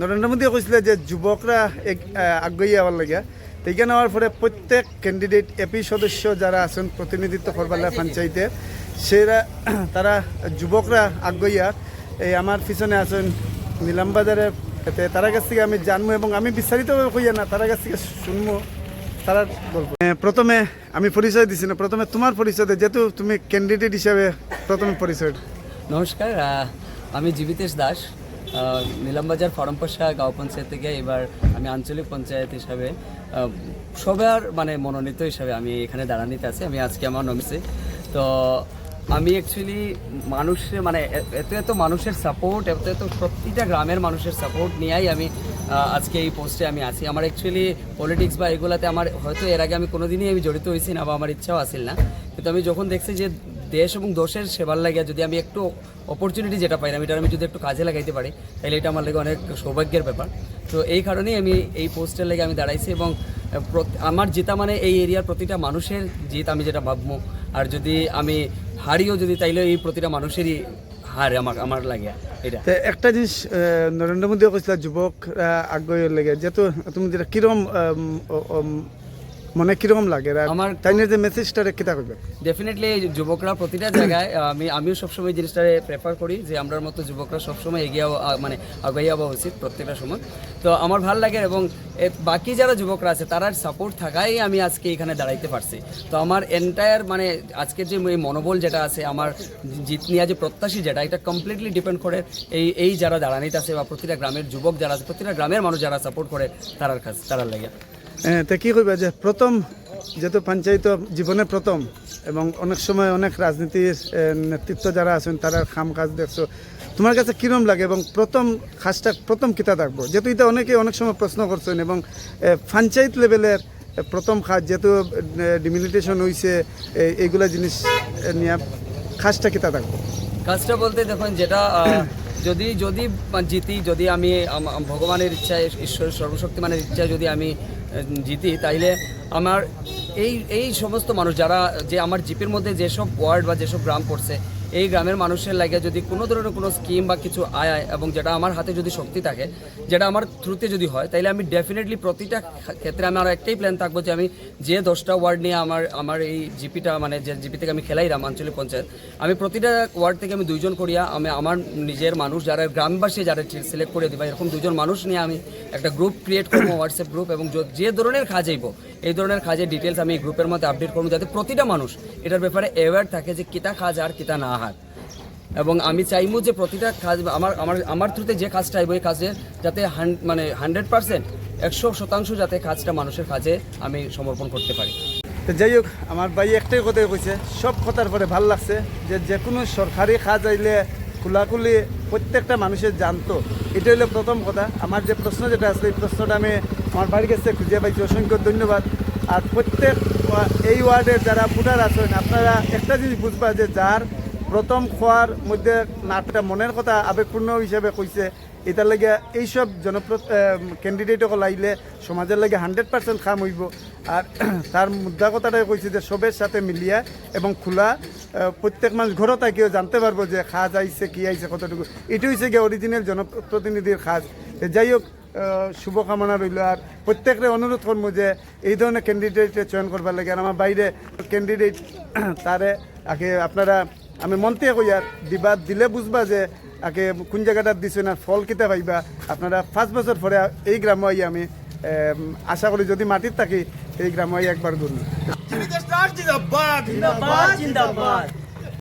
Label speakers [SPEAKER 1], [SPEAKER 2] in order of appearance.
[SPEAKER 1] নরেন্দ্র মোদী কৈছিলে যে যুবকরা আগ্রহী হওয়ার লাগে। এইখানে হওয়ার পরে প্রত্যেক ক্যান্ডিডেট এপি সদস্য যারা আছেন প্রতিনিধিত্ব করবার লাগে পঞ্চায়েতের সেরা তারা যুবকরা আগ্রহী আর এই আমার পিছনে আছেন নিলামবাজারের তার কাছ থেকে আমি জানব এবং আমি বিস্তারিতভাবে কইয়া না তার কাছ থেকে শুনব তারা গল্প প্রথমে আমি পরিচয় দিছি না প্রথমে তোমার পরিচয় যেহেতু তুমি ক্যান্ডিডেট হিসাবে প্রথমে পরিচয়
[SPEAKER 2] নমস্কার আমি জীবিতেশ দাস নিলামবাজার ফরমপাশা গাঁও পঞ্চায়েত থেকে এবার আমি আঞ্চলিক পঞ্চায়েত হিসাবে সবার মানে মনোনীত হিসাবে আমি এখানে দাঁড়ানিতে আছি, আমি আজকে আমার নমিসে তো আমি অ্যাকচুয়ালি মানুষের মানে এত এত মানুষের সাপোর্ট এত এত প্রতিটা গ্রামের মানুষের সাপোর্ট নিয়েই আমি আজকে এই পোস্টে আমি আছি। আমার অ্যাকচুয়ালি পলিটিক্স বা এগুলাতে আমার হয়তো এর আগে আমি কোনোদিনই আমি জড়িত হয়েছি না বা আমার ইচ্ছাও আসিল না। কিন্তু আমি যখন দেখছি যে দেশ এবং দোষের সেবার লাগে যদি আমি একটু অপরচুনিটি যেটা পাইলাম এটা আমি যদি একটু কাজে লাগাইতে পারি তাহলে এটা আমার লাগে অনেক সৌভাগ্যের ব্যাপার। তো এই কারণেই আমি এই পোস্টের লেগে আমি দাঁড়াইছি এবং আমার জেতা মানে এই এরিয়ার প্রতিটা মানুষের জিত আমি যেটা ভাববো। আর যদি আমি হারিও যদি তাইলে এই প্রতিটা মানুষেরই হার আমার আমার লাগে এটা।
[SPEAKER 1] একটা জিনিস নরেন্দ্র মোদী কৈছিল যুবক আগ্রহী লাগে। যেহেতু তুমি যেটা ওম, মনে কীরকম লাগে?
[SPEAKER 2] আমার
[SPEAKER 1] তাইনের যে মেসেজটা কিতা করবে
[SPEAKER 2] ডেফিনেটলি যুবকরা প্রতিটা জায়গায় আমি আমিও সবসময় জিনিসটারে প্রেফার করি যে আমরার মতো যুবকরা সবসময় এগিয়ে মানে আগাইয়া যাওয়া উচিত প্রত্যেকটা সময়। তো আমার ভালো লাগে এবং বাকি যারা যুবকরা আছে তারার সাপোর্ট থাকাই আমি আজকে এখানে দাঁড়াইতে পারছি। তো আমার এন্টায়ার মানে আজকের যে এই মনোবল যেটা আছে আমার জিত নিয়ে যে প্রত্যাশী যেটা এটা কমপ্লিটলি ডিপেন্ড করে এই এই যারা দাঁড়ানিতে আছে বা প্রতিটা গ্রামের যুবক যারা আছে প্রতিটা গ্রামের মানুষ যারা সাপোর্ট করে তারার কাছে তারার লাগে।
[SPEAKER 1] তো কি কইবা যে প্রথম যেহেতু পঞ্চায়েত জীবনে প্রথম এবং অনেক সময় অনেক রাজনীতির নেতৃত্ব যারা আছেন তারা খাম কাজ দেখছ। তোমার কাছে কিরম লাগে এবং প্রথম খাসটা প্রথম কিতা থাকব? যেহেতু এটা অনেকে অনেক সময় প্রশ্ন করছেন এবং পঞ্চায়েত লেভেলের প্রথম খাস যেহেতু ডিমিলিটেশন হয়েছে এইগুলা জিনিস নিয়ে খাসটা কিতা থাকব?
[SPEAKER 2] কাজটা বলতে দেখুন যেটা যদি যদি জিতি, যদি আমি ভগবানের ইচ্ছায় ঈশ্বর সর্বশক্তিমানের ইচ্ছায় যদি আমি জিতি, তাইলে আমার এই এই সমস্ত মানুষ যারা যে আমার জিপের মধ্যে যেসব ওয়ার্ড বা যেসব গ্রাম পড়ছে এই গ্রামের মানুষের লাগে যদি কোনো ধরনের কোনো স্কিম বা কিছু আয় এবং যেটা আমার হাতে যদি শক্তি থাকে, যেটা আমার থ্রুতে যদি হয়, তাইলে আমি ডেফিনেটলি প্রতিটা ক্ষেত্রে আমার একটাই প্ল্যান থাকব যে আমি যে দশটা ওয়ার্ড নিয়ে আমার আমার এই জিপিটা মানে যে জিপি থেকে আমি খেলাইলাম আঞ্চলিক পঞ্চায়েত, আমি প্রতিটা ওয়ার্ড থেকে আমি দুইজন করিয়া আমি আমার নিজের মানুষ যারা গ্রামবাসী যারা সিলেক্ট করে দিবা, এরকম দুজন মানুষ নিয়ে আমি একটা গ্রুপ ক্রিয়েট করব হোয়াটসঅ্যাপ গ্রুপ এবং যে ধরনের কাজ আইব, এই ধরনের কাজের ডিটেলস আমি গ্রুপের মধ্যে আপডেট করব, যাতে প্রতিটা মানুষ এটার ব্যাপারে অ্যাওয়ার থাকে যে কিতা কাজ আর কিতা না হার এবং আমি চাইব যে প্রতিটা কাজ, আমার আমার আমার থ্রুতে যে কাজটা আইব, এই কাজে যাতে মানে হান্ড্রেড পার্সেন্ট একশো শতাংশ যাতে কাজটা মানুষের কাজে আমি সমর্পণ করতে পারি।
[SPEAKER 1] তো যাই হোক, আমার ভাই একটাই কথাই কইছে, সব কথার পরে ভালো লাগছে যে যে কোনো সরকারি কাজ আইলে খোলাখুলি প্রত্যেকটা মানুষের জানতো। এটা হলো প্রথম কথা। আমার যে প্রশ্ন যেটা আছে, এই প্রশ্নটা আমি আমার বাড়ির কাছে খুঁজে পাইছি। অসংখ্য ধন্যবাদ। আর প্রত্যেক, এই ওয়ার্ডের যারা ভোটার আছেন, আপনারা একটা জিনিস বুঝবা যে যার প্রথম খোয়ার মধ্যে নাটটা মনের কথা আবেগপূর্ণ হিসাবে কইছে এটার লাগে এইসব জনপ্র ক্যান্ডিডেট সকল আইলে সমাজের লাগে হান্ড্রেড পার্সেন্ট কাম হইব। আর তার মুদ্রা কথাটাই কইছে যে সবের সাথে মিলিয়া এবং খোলা প্রত্যেক মানুষ ঘরও থাকিও জানতে পারব যে খাজ আইছে কি আইছে কতটুকু। এটি হয়েছে গিয়ে অরিজিনাল জনপ্রতিনিধির খাজ যাই হোক শুভকামনা রইল। আর প্রত্যেকরে অনুরোধ করব যে এই ধরনের ক্যান্ডিডেট চয়ন করবার লাগে। আর আমার বাইরে ক্যান্ডিডেট তারে আগে আপনারা আমি মন্ত্রী কই আর দিবা, দিলে বুঝবা যে আগে কোন জায়গাটা দিছে না, ফল কিতা পাইবা। আপনারা পাঁচ বছর পরে এই গ্রামে আই আমি আশা করি যদি মাটির থাকি, এই গ্রামে একবার ঘুরুন